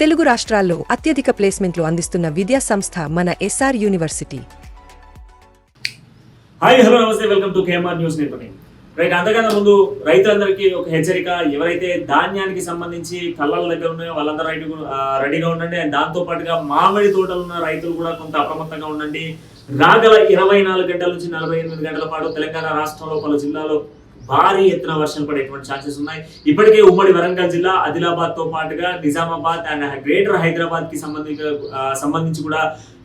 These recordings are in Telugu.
తెలుగు రాష్ట్రాల్లో అత్యధిక ప్లేస్మెంట్లు అందిస్తున్న విద్యా సంస్థ మన ఎస్ఆర్ యూనివర్సిటీ. హాయ్ హలో నమస్తే వెల్కమ్ టు కేఎంఆర్ న్యూస్ నేర్పణి రైట్ అంతకన్నా ముందు రైతులందరికీ ఒక హెచ్చరిక. ఎవరైతే ధాన్యానికి సంబంధించి కళ్ళల దగ్గర ఉన్నాయో వాళ్ళందరూ రైతు రెడీగా ఉండండి. అండ్ దాంతో పాటుగా మామిడి తోటలు ఉన్న రైతులు కూడా కొంత అప్రమత్తంగా ఉండండి. రాగల ఇరవై నాలుగు గంటల నుంచి నలభై ఎనిమిది గంటల పాటు తెలంగాణ రాష్ట్రంలో పలు జిల్లాలో భారీ ఎత్తున వర్షాలు పడేటువంటి ఛాన్సెస్ ఉన్నాయి. ఇప్పటికే ఉమ్మడి వరంగల్ జిల్లా ఆదిలాబాద్తో పాటుగా నిజామాబాద్ అండ్ గ్రేటర్ హైదరాబాద్కి సంబంధించి సంబంధించి కూడా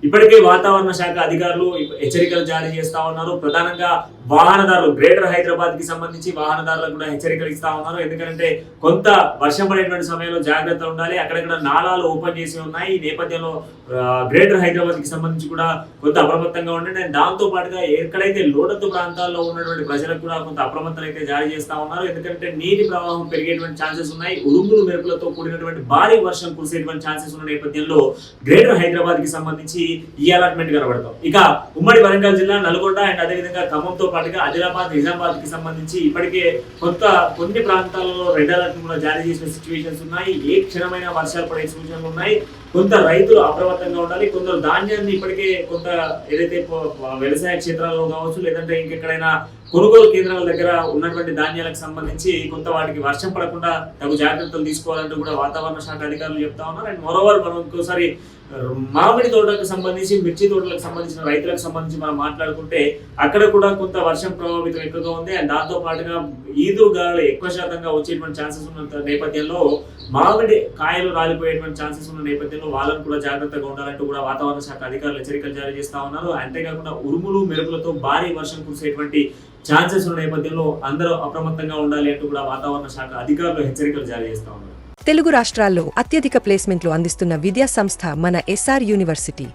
ఇప్పటికే వాతావరణ శాఖ అధికారులు హెచ్చరికలు జారీ చేస్తా ఉన్నారు. ప్రధానంగా వాహనదారులు గ్రేటర్ హైదరాబాద్కి సంబంధించి వాహనదారులకు కూడా హెచ్చరికలు ఇస్తా ఉన్నారు. ఎందుకంటే కొంత వర్షం పడేటువంటి సమయంలో జాగ్రత్త ఉండాలి. అక్కడక్కడ నాలాలు ఓపెన్ చేసి ఉన్నాయి. ఈ నేపథ్యంలో గ్రేటర్ హైదరాబాద్కి సంబంధించి కూడా కొంత అప్రమత్తంగా ఉండండి. అండ్ దాంతో పాటుగా ఎక్కడైతే లోతట్టు ప్రాంతాల్లో ఉన్నటువంటి ప్రజలకు కూడా కొంత అప్రమత్తలు అయితే జారీ చేస్తా ఉన్నారు. ఎందుకంటే నీటి ప్రవాహం పెరిగేటువంటి ఛాన్సెస్ ఉన్నాయి. ఉరుములు మెరుపులతో కూడినటువంటి భారీ వర్షం కురిసేటువంటి ఛాన్సెస్ ఉన్న నేపథ్యంలో గ్రేటర్ హైదరాబాద్కి సంబంధించి ఈ అలాట్మెంట్ కనబడతాం. ఇక ఉమ్మడి వరంగల్ జిల్లా నల్గొండ అండ్ అదేవిధంగా ఖమ్మంతో పాటుగా ఆదిలాబాద్ నిజామాబాద్కి సంబంధించి ఇప్పటికే కొత్త కొన్ని ప్రాంతాలలో రెడ్ అలర్ట్ జారీ చేసిన సిచ్యువేషన్స్ ఉన్నాయి. ఏ క్షణమైన వర్షాలు పడే సూచనలు ఉన్నాయి. కొంత రైతులు అప్రమత్తంగా ఉండాలి కొందరు ధాన్యాన్ని ఇప్పటికే కొంత ఏదైతే వ్యవసాయ క్షేత్రాల్లో కావచ్చు లేదంటే ఇంకెక్కడైనా కొనుగోలు కేంద్రాల దగ్గర ఉన్నటువంటి ధాన్యాలకు సంబంధించి కొంత వాటికి వర్షం పడకుండా తగు జాగ్రత్తలు తీసుకోవాలంటూ కూడా వాతావరణ శాఖ అధికారులు చెప్తా ఉన్నారు. అండ్ మరోవర్ మనం ఇంకోసారి మామిడి తోటలకు సంబంధించి మిర్చి తోటలకు సంబంధించిన రైతులకు సంబంధించి మనం మాట్లాడుకుంటే అక్కడ కూడా కొంత వర్షం ప్రభావితం ఎక్కువగా ఉంది. అండ్ దాంతో పాటుగా ఈదు గాలు ఎక్కువ శాతంగా వచ్చేటువంటి ఛాన్సెస్ ఉన్న నేపథ్యంలో మామిడి కాయలు రాలిపోయేటువంటి ఛాన్సెస్ ఉన్న నేపథ్యంలో వాళ్ళని కూడా జాగ్రత్తగా ఉండాలంటూ కూడా వాతావరణ శాఖ అధికారులు హెచ్చరికలు జారీ చేస్తా ఉన్నారు. అంతేకాకుండా ఉరుములు మెరుపులతో భారీ వర్షం కురిసేటువంటి ఛాన్సెస్ ఉన్న నేపథ్యంలో అందరూ అప్రమత్తంగా ఉండాలి అంటూ కూడా వాతావరణ శాఖ అధికారులు హెచ్చరికలు జారీ చేస్తా ఉన్నారు. తెలుగు రాష్ట్రాల్లో అత్యధిక ప్లేస్మెంట్లు అందిస్తున్న విద్యా సంస్థ మన ఎస్ఆర్ యూనివర్సిటీ.